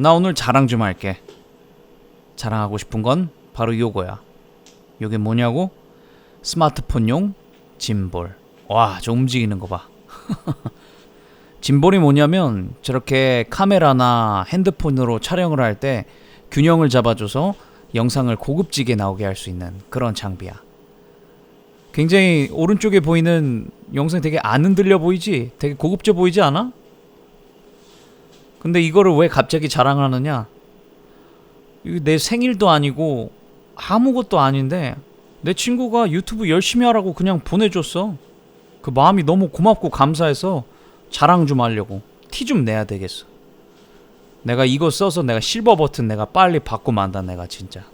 나 오늘 자랑 좀 할게. 자랑하고 싶은 건 바로 요거야. 요게 뭐냐고? 스마트폰용 짐볼. 와, 저 움직이는 거 봐. 짐볼이 뭐냐면 저렇게 카메라나 핸드폰으로 촬영을 할 때 균형을 잡아줘서 영상을 고급지게 나오게 할 수 있는 그런 장비야. 굉장히 오른쪽에 보이는 영상 되게 안 흔들려 보이지? 되게 고급져 보이지 않아? 근데 이거를 왜 갑자기 자랑하느냐? 내 생일도 아니고 아무것도 아닌데 내 친구가 유튜브 열심히 하라고 그냥 보내줬어. 그 마음이 너무 고맙고 감사해서 자랑 좀 하려고 티 좀 내야 되겠어. 내가 이거 써서 내가 실버 버튼 내가 빨리 받고 만다 내가 진짜.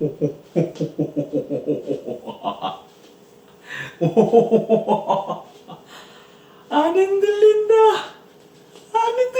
안 흔들린다. 안 흔들